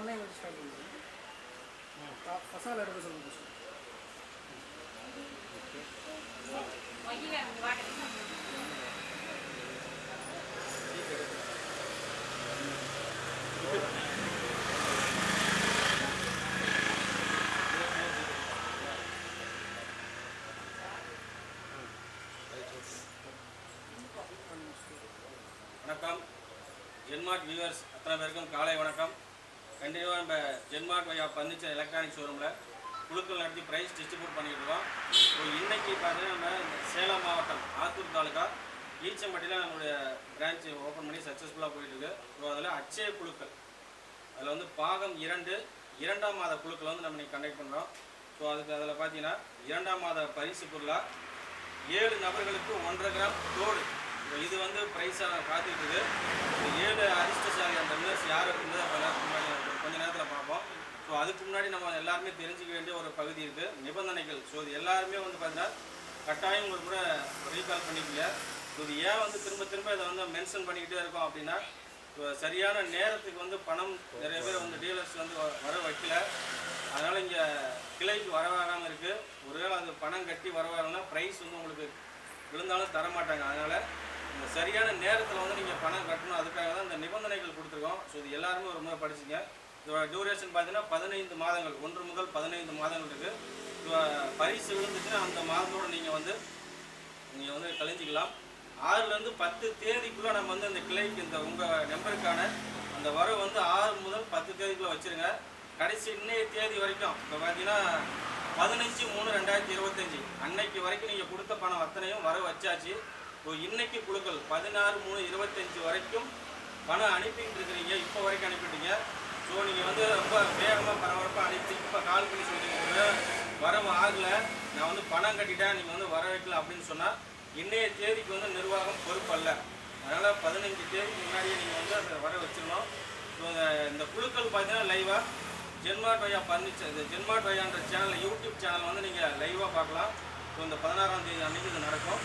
ஒன்றே வச்சு ஸ்டார்ட் பண்ணுங்க ப- பசங்களை எடுக்க சொல்லுங்க சார் வணக்கம். ஜென்மார்ட் வியூவர்ஸ் அத்தனை பேருக்கும் காலை வணக்கம். கண்டினியூவாக நம்ம ஜென்மார்ட் வையா பர்னிச்சர் எலக்ட்ரானிக் ஷோரூமில் குழுக்கள் நடத்தி ப்ரைஸ் டிஸ்ட்ரிபியூட் பண்ணிட்டு இருக்கோம். ஸோ இன்னைக்கு பார்த்தீங்கன்னா நம்ம இந்த சேலம் மாவட்டம் ஆத்தூர் தாலுகா ஈச்சம்பட்டியில் நம்மளுடைய பிரான்ச் ஓப்பன் பண்ணி சக்ஸஸ்ஃபுல்லாக போயிட்டு இருக்கு. ஸோ அதில் அச்சய குழுக்கள் அதில் வந்து பாகம் இரண்டு இரண்டாம் மாத குழுக்களை வந்து நம்ம இன்னைக்கு கண்டக்ட் பண்ணுறோம் ஸோ அதுக்கு அதில் பார்த்தீங்கன்னா இரண்டாம் மாத பரிசு பொருளாக ஏழு நபர்களுக்கு ஒன்றரை கிராம் தோடு. இது வந்து ப்ரைஸாக காத்துக்கிட்டு இருக்கு. இந்த ஏழு அதிர்ஷ்டசாலி அந்த வினர்ஸ் யார் அப்படின்றத கொஞ்ச நேரத்துக்கு முன்னாடி ஒரு கொஞ்ச நேரத்தில் பார்ப்போம் ஸோ அதுக்கு முன்னாடி நம்ம எல்லாருமே தெரிஞ்சுக்க வேண்டிய ஒரு பகுதி இருக்குது நிபந்தனைகள். ஸோ இது எல்லாருமே வந்து பார்த்தீங்கன்னா கட்டாயம் ஒரு முறை ரீகால் பண்ணிக்கல. ஸோ இது ஏன் வந்து திரும்ப திரும்ப இதை வந்து மென்ஷன் பண்ணிக்கிட்டே இருக்கோம் அப்படின்னா சரியான நேரத்துக்கு வந்து பணம் நிறைய பேர் வந்து டீலர்ஸ் வந்து வர வைக்கல. அதனால் இங்கே கிளைக்கு வரவாகாமல் இருக்குது ஒருவேளை அது பணம் கட்டி வரவாகலைன்னா ப்ரைஸ் வந்து உங்களுக்கு விழுந்தாலும் தர மாட்டாங்க. அதனால் இந்த சரியான நேரத்தில் வந்து நீங்கள் பணம் கட்டணும். அதுக்காக தான் இந்த நிபந்தனைகள் கொடுத்துருக்கோம். ஸோ இது எல்லாருமே ஒரு முறை படிச்சுங்க. இதோட டியூரேஷன் பார்த்தீங்கன்னா பதினைந்து மாதங்கள். ஒன்று முதல் பதினைந்து மாதங்கள் இருக்குது பரிசு விழுந்துச்சுன்னா அந்த மாதத்தோடு நீங்கள் வந்து நீங்கள் வந்து கழிஞ்சிக்கலாம். ஆறுலேருந்து பத்து தேதிக்குள்ளே நம்ம வந்து அந்த கிளைக்கு இந்த உங்கள் நம்பருக்கான அந்த வரவு வந்து ஆறு முதல் பத்து தேதிக்குள்ளே வச்சுருங்க. கடைசி இன்னைய தேதி வரைக்கும் இப்போ பார்த்தீங்கன்னா பதினஞ்சு மூணு ரெண்டாயிரத்தி இருபத்தஞ்சி. அன்னைக்கு வரைக்கும் நீங்கள் கொடுத்த பணம் அத்தனையும் வர வச்சாச்சு. இப்போ இன்னைக்கு கொடுக்கல் பதினாறு மூணு இருபத்தஞ்சி வரைக்கும் பணம் அனுப்பிட்டு இருக்கிறீங்க. இப்போ வரைக்கும் அனுப்பிட்டீங்க ஸோ நீங்கள் வந்து ரொம்ப வேகமாக பரபரப்பாக அனுப்பி இப்போ கால் பண்ணி சொல்லிட்டு வர ஆகலை. நான் வந்து பணம் கட்டிட்டேன். நீங்கள் வந்து வர வைக்கல அப்படின்னு சொன்னால் இன்றைய தேதிக்கு வந்து நிர்வாகம் பொறுப்பல்ல அதனால் பதினஞ்சு தேதிக்கு முன்னாடியே நீங்கள் வந்து அதை வர வச்சிடணும் ஸோ இந்த குழுக்கள் பார்த்தீங்கன்னா லைவாக ஜென்மாட் வையா பர்னிச்சர் இந்த ஜென்மாட் வையான்ற சேனல் யூடியூப் சேனல் வந்து நீங்கள் லைவாக பார்க்கலாம் ஸோ இந்த பதினாறாம் தேதி அன்னைக்கு இது நடக்கும்.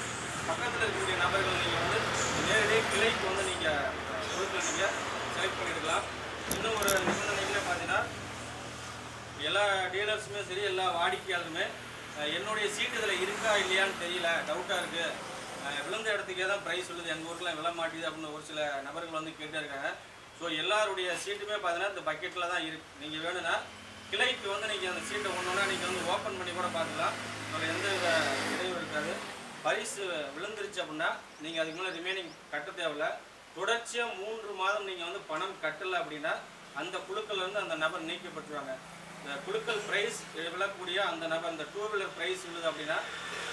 பக்கத்தில் இருக்கக்கூடிய நபர்கள் நீங்கள் வந்து நேரடியாக கிளைக்கு வந்து நீங்கள் குழுக்கள் நீங்கள் செலக்ட் பண்ணியிருக்கலாம் இன்னும் ஒரு நிபந்தனைகளே பார்த்தீங்கன்னா எல்லா டீலர்ஸுமே சரி எல்லா வாடிக்கையாளருமே என்னுடைய சீட்டு இதில் இருக்கா இல்லையான்னு தெரியல டவுட்டாக இருக்குது விழுந்த இடத்துக்கே தான் ப்ரைஸ் சொல்லுது. எங்கள் ஊருக்குலாம் விழ மாட்டேது அப்படின்னு ஒரு சில நபர்கள் வந்து கேட்டே இருக்காங்க. ஸோ எல்லாருடைய சீட்டுமே பார்த்தீங்கன்னா இந்த பக்கெட்டில் தான் இருக்கு. நீங்கள் வேணும்னா கிளைக்கு வந்து நீங்கள் அந்த சீட்டை ஒன்று ஒன்றா நீங்கள் வந்து ஓப்பன் பண்ணி கூட பார்த்துக்கலாம். அதில் எந்த வித இடையும் இருக்காது. பரிசு விழுந்துருச்சு அப்படின்னா நீங்கள் அதுக்கு மேலே ரிமைனிங் கட்ட தேவையில்லை. தொடர்ச்சியாக மூன்று மாதம் நீங்கள் வந்து பணம் கட்டலை அப்படின்னா அந்த குழுக்கள் வந்து அந்த நபர் நீக்கப்பட்டுருவாங்க இந்த குழுக்கள் ப்ரைஸ் விழக்கூடிய அந்த நபர் இந்த டூ வீலர் ப்ரைஸ் விழுது அப்படின்னா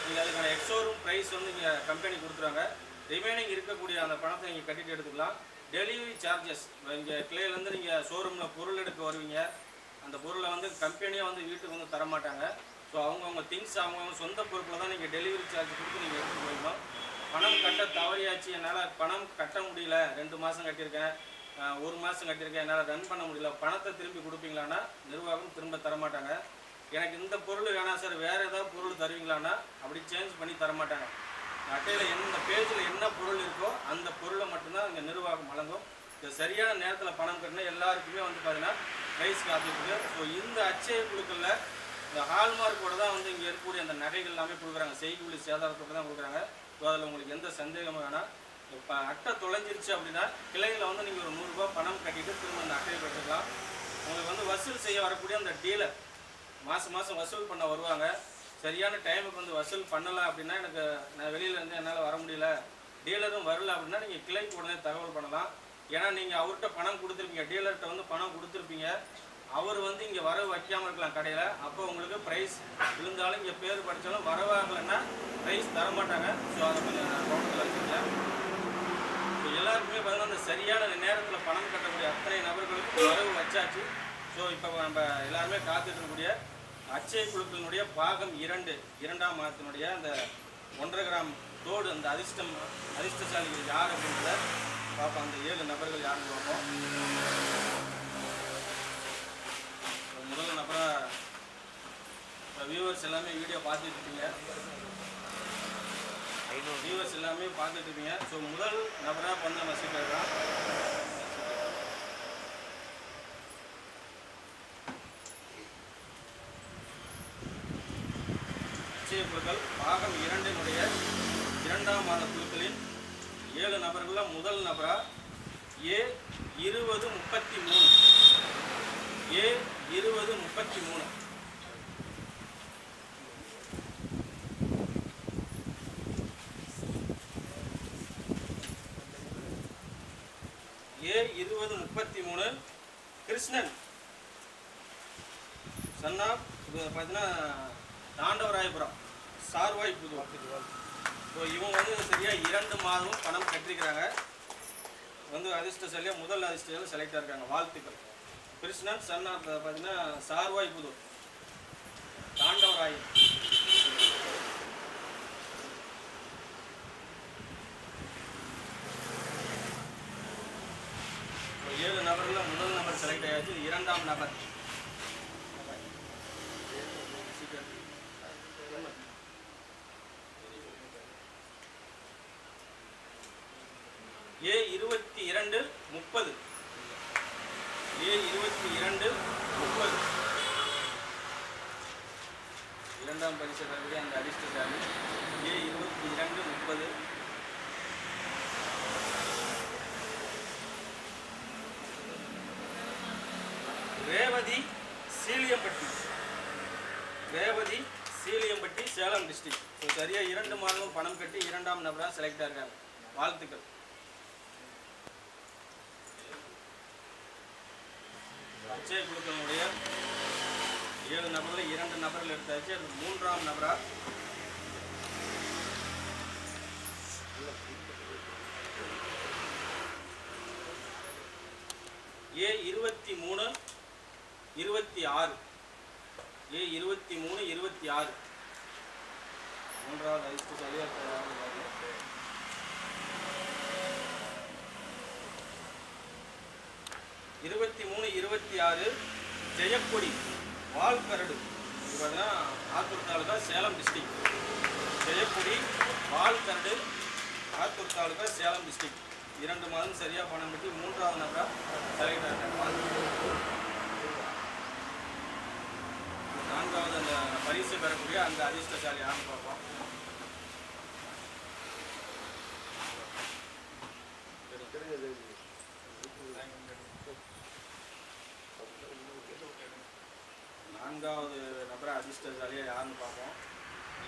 நீங்கள் அதுக்கான எக்ஸோரூம் ப்ரைஸ் வந்து இங்கே கம்பெனி கொடுத்துருவாங்க. ரிமைனிங் இருக்கக்கூடிய அந்த பணத்தை நீங்கள் கட்டிட்டு எடுத்துக்கலாம். டெலிவரி சார்ஜஸ் இங்கே கிளையிலேருந்து நீங்கள் ஷோரூமில் பொருள் எடுக்க வருவீங்க. அந்த பொருளை வந்து கம்பெனியாக வந்து வீட்டுக்கு வந்து தர மாட்டாங்க ஸோ அவங்கவுங்க திங்ஸ் அவங்கவுங்க சொந்த பொறுப்பில் தான் நீங்கள் டெலிவரி சார்ஜ் கொடுத்து நீங்கள் எடுத்துகிட்டு போயிடணும். பணம் கட்ட தவறியாச்சு என்னால் பணம் கட்ட முடியல ரெண்டு மாதம் கட்டியிருக்கேன் ஒரு மாதம் கட்டியிருக்கேன் என்னால் ரன் பண்ண முடியல பணத்தை திரும்பி கொடுப்பீங்களான்னா நிர்வாகம் திரும்ப தரமாட்டாங்க. எனக்கு இந்த பொருள் வேணாம் சார் வேறு ஏதாவது பொருள் தருவீங்களான்னா அப்படி சேஞ்ச் பண்ணி தரமாட்டாங்க. அட்டையில் என்ன பேஜில் என்ன பொருள் இருக்கோ அந்த பொருளை மட்டும்தான் இங்கே நிர்வாகம் வழங்கும். இந்த சரியான நேரத்தில் பணம் கட்டினா எல்லாருக்குமே வந்து பார்த்தீங்கன்னா ப்ரைஸ் காத்துருக்கு ஸோ இந்த அச்சய குழுக்களில் இந்த ஹால்மார்க்கோட தான் வந்து இங்கே இருக்கக்கூடிய அந்த நகைகள் எல்லாமே கொடுக்குறாங்க. செய்கூலி சேதாரத்தோட தான் கொடுக்குறாங்க. ஸோ அதில் உங்களுக்கு எந்த சந்தேகமும் வேணாம். இப்போ அட்டை தொலைஞ்சிருச்சு அப்படின்னா கிளையில் வந்து நீங்கள் ஒரு நூறுரூபா பணம் கட்டிட்டு திரும்ப அந்த அட்டையை பெற்றுக்கலாம் உங்களுக்கு வந்து வசூல் செய்ய வரக்கூடிய அந்த டீலர் மாதம் மாதம் வசூல் பண்ண வருவாங்க. சரியான டைமுக்கு வந்து வசூல் பண்ணலை அப்படின்னா எனக்கு நான் வெளியில் இருந்து என்னால் வர முடியல. டீலரும் வரல அப்படின்னா நீங்கள் கிளைக்கு உடனே தகவல் பண்ணலாம். ஏன்னா நீங்கள் அவர்கிட்ட பணம் கொடுத்துருப்பீங்க. டீலர்கிட்ட வந்து பணம் கொடுத்துருப்பீங்க. அவர் வந்து இங்கே வரவு வைக்காமல் இருக்கலாம் கடையில். அப்போ உங்களுக்கு ப்ரைஸ் விழுந்தாலும் இங்கே பேர் படித்தாலும் வரவாகலைன்னா ப்ரைஸ் தர மாட்டாங்க. ஸோ அதை கொஞ்சம் கவனத்தில் வச்சுக்கங்க. ஸோ எல்லாருக்குமே பார்த்தீங்கன்னா அந்த சரியான நேரத்தில் பணம் கட்டக்கூடிய அத்தனை நபர்களுக்கு வரவு வச்சாச்சு. ஸோ இப்போ நம்ம எல்லாருமே காத்துட்ருக்கக்கூடிய அச்சய குழுக்களினுடைய பாகம் இரண்டு இரண்டாம் மாதத்தினுடைய அந்த ஒன்றரை கிராம் தோடு அந்த அதிர்ஷ்டம் அதிர்ஷ்டசாலிகள் யார் அப்படின்றத பார்ப்போம் அந்த ஏழு நபர்கள் யாருன்னு பார்ப்போம் முதல் நபராக இப்போ வியூவர்ஸ் எல்லாமே வீடியோ பார்த்துட்ருக்கீங்க ஐநூறு வியூவர்ஸ் எல்லாமே பார்த்துட்ருக்கீங்க ஸோ முதல் நபராக பண்ண நசிக்கர் தான் நிச்சயப்பொருட்கள் பாகம் இரண்டினுடைய இரண்டாம் மாத குழுக்களின் ஏழு நபர்களில் முதல் நபராக ஏ இருபது முப்பத்தி மூணு. ஏ இருபது முப்பத்தி மூணு. ஏ இருபது முப்பத்தி மூணு. கிருஷ்ணன். சன்னா பார்த்தீங்கன்னா தாண்டவராயபுரம். சார்வாய் புது ஸோ இவங்க வந்து சரியாக இரண்டு மாதமும் பணம் கட்டிருக்கிறாங்க. வந்து அதிர்ஷ்டசாலியாக முதல் அதிர்ஷ்டம் செலக்ட் ஆகிருக்காங்க வாழ்த்துக்கள். கிருஷ்ணன் ஆஃப் பார்த்தீங்கன்னா சார்வாய் புதூர் தாண்டவராயம் இப்போ ஏழு நபர்ல முதல் நபர் செலக்ட் ஆயாச்சு இது இரண்டாம் நபர் ஏ இருபத்தி இரண்டு முப்பது ஏ இருபத்தி இரண்டு முப்பது இரண்டாம் பரிசு பெறக்கூடிய அந்த அதிர்ஷ்டசாலி ஏ இருபத்தி இரண்டு முப்பது ரேவதி சீலியம்பட்டி. ரேவதி சீலியம்பட்டி சேலம் டிஸ்ட்ரிக்ட் ஸோ சரியாக இரண்டு மாதமும் பணம் கட்டி இரண்டாம் நபராக செலக்ட் ஆகிறாங்க வாழ்த்துக்கள். அச்சய குழுக்களுடைய ஏழு நபரில் இரண்டு நபர்கள் எடுத்தாச்சு. அது மூன்றாம் நபராக ஏ இருபத்தி மூணு இருபத்தி ஆறு. ஏ இருபத்தி மூணு இருபத்தி ஆறு. மூன்றாவது அதிர்ஷ்டசாலியா இருக்கிறாங்க இருபத்தி மூணு இருபத்தி ஆறு ஜெயக்கொடி வால்கரடு. இது பார்த்தீங்கன்னா ஆத்தூர் தாலுகா சேலம் டிஸ்ட்ரிக் ஜெயக்கொடி வால்கரடு ஆத்தூர் தாலுகா சேலம் டிஸ்ட்ரிக்ட் இரண்டு மாதம் சரியாக பணம் கட்டி மூன்றாவது நபராக செலக்ட் ஆகிட்டாங்க மூன்றாவது அந்த பரிசு பெறக்கூடிய அந்த அதிர்ஷ்டசாலி யாருன்னு பார்ப்போம். நான்காவது நபரை அதிர்ஷ்டசாலியாக யாருன்னு பார்ப்போம்.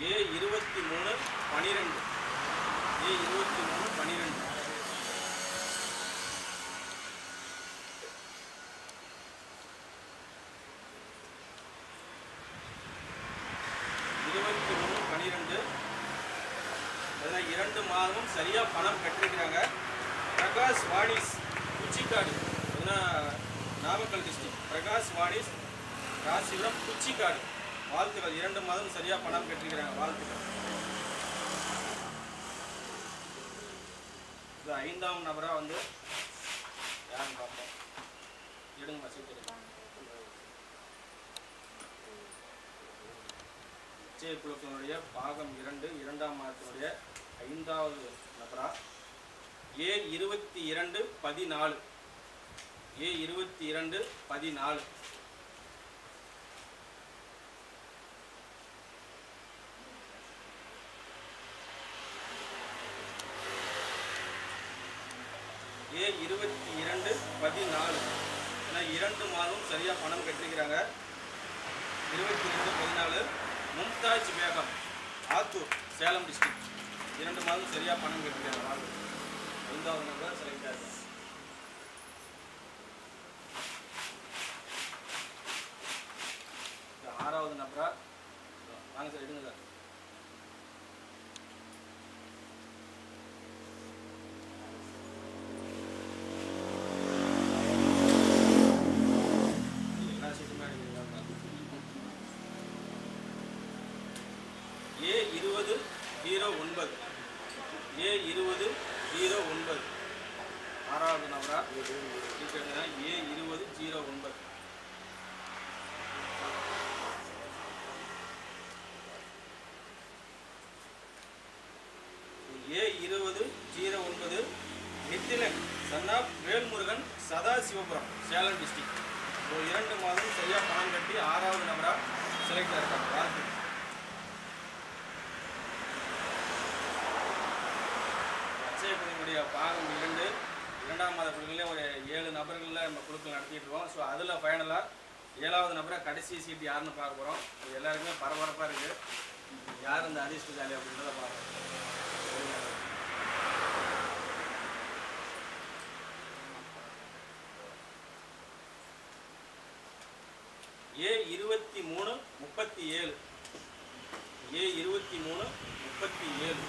ஏ இருபத்தி மூணு பனிரெண்டு. ஏ இருபத்தி மூணு பனிரெண்டு இருபத்தி மூணு பனிரெண்டு அதில் இரண்டு மாதமும் சரியாக பணம் கட்டிருக்கிறாங்க. பிரகாஷ் வாணிஸ் குச்சிக்காடு அதுனா நாமக்கல் டிஸ்ட்ரிக்ட் பிரகாஷ் வாணிஸ் ராசிபுரம் குச்சிக்காடு வாழ்த்துக்கள். இரண்டு மாதம் சரியாக பணம் கட்டிருக்கிறாங்க வாழ்த்துக்கள். இது ஐந்தாம் நபராக வந்து யாருன்னு பார்ப்போம். எடுங்க சீட்டு எடுங்க. நிச்சய குழுக்களுடைய பாகம் இரண்டு இரண்டாம் மாதத்தினுடைய ஐந்தாவது நபரா? ஏ இருபத்தி இரண்டு பதினாலு. ஏ இருபத்தி இரண்டு பதினாலு. ஏ இருபத்தி இரண்டு பதினாலு. ஏன்னா இரண்டு மாதம் சரியாக பணம் கட்டிருக்கிறாங்க. இருபத்தி ரெண்டு பதினாலு. மும்தாஜ் பேகம் ஆத்தூர் சேலம் டிஸ்ட்ரிக்ட் இரண்டு மாதம் சரியாக பணம் கட்டிருக்காங்க ஆத்தூர் ஐந்தாவது நம்பர் செலக்ட் ஆகிருக்காங்க ஆறாவது நபரா வாங்க சார் எடுங்க சார் ஆறாவது நபராக செலக்ட் ஆயிருக்காங்க வாழ்த்து பாகம் இரண்டு. இரண்டாம் மாத குழுக்களில் ஒரு ஏழு நபர்களில் நம்ம குழுக்கள் நடத்திட்டு இருக்கோம். ஸோ அதில் ஃபைனலாக ஏழாவது நபராக கடைசி சீட்டு யாருன்னு பார்க்க போகிறோம் எல்லாருக்குமே பரபரப்பாக இருக்குது யார் இந்த அதிர்ஷ்டசாலி அப்படின்றத பார்க்குறோம் மூணு முப்பத்தி ஏழு. ஏ இருபத்தி மூணு முப்பத்தி ஏழு.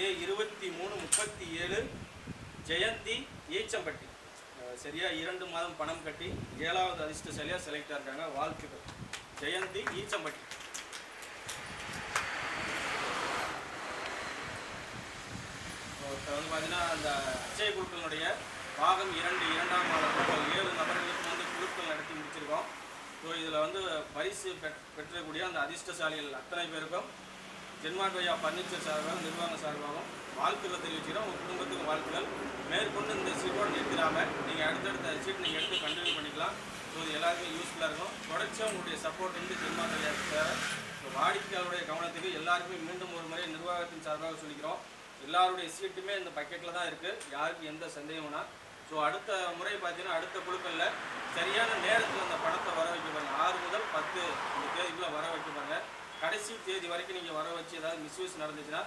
ஏ இருபத்தி மூணு முப்பத்தி ஏழு. ஜெயந்தி ஈச்சம்பட்டி. சரியா? இரண்டு மாதம் பணம் கட்டி ஏழாவது அதிர்ஷ்டசாலியாக செலக்ட் ஆயிருக்காங்க வாழ்த்துக்கள். ஜெயந்தி ஈச்சம்பட்டி. இப்போ வந்து பார்த்தீங்கன்னா அந்த அச்சய குழுக்களுடைய பாகம் இரண்டு இரண்டாம் மாத ஏழு நபர்களுக்கு வந்து குழுக்கள் நடத்தி முடிச்சிருக்கோம். ஸோ இதில் வந்து பரிசு பெற் பெற்றக்கூடிய அந்த அதிர்ஷ்டசாலிகள் அத்தனை பேருக்கும் ஜென்மாட்வையா பர்னிச்சர் சார்பாகவும் நிர்வாக சார்பாகவும் வாழ்த்துக்களை தெரிவிச்சுக்கிறோம். உங்கள் குடும்பத்துக்கு வாழ்த்துக்கள். மேற்கொண்டு இந்த சீட்டோடு நிறுத்திடாமல் நீங்கள் அடுத்தடுத்த சீட் நீங்கள் எடுத்து கண்டினியூ பண்ணிக்கலாம். ஸோ இது எல்லாருக்குமே யூஸ்ஃபுல்லாக இருக்கும். தொடர்ச்சியாக உங்களுடைய சப்போர்ட் வந்து ஜென்மாட்வையா தேவை ஸோ வாடிக்கையாளருடைய கவனத்துக்கு எல்லாருக்குமே மீண்டும் ஒரு முறை நிர்வாகத்தின் சார்பாக சொல்லிக்கிறோம். எல்லாருடைய சீட்டுமே இந்த பக்கெட்டில் தான் இருக்குது யாருக்கு எந்த சந்தேகம்னா ஸோ அடுத்த முறை பார்த்தீங்கன்னா அடுத்த குழுக்களில் சரியான நேரத்தில் அந்த படத்தை வர வைக்கப்பாங்க ஆறு முதல் பத்து தேதிக்குள்ளே வர வைக்கப்பாங்க கடைசி தேதி வரைக்கும் நீங்கள் வர வச்சு ஏதாவது மிஸ்யூஸ் நடந்துச்சுன்னா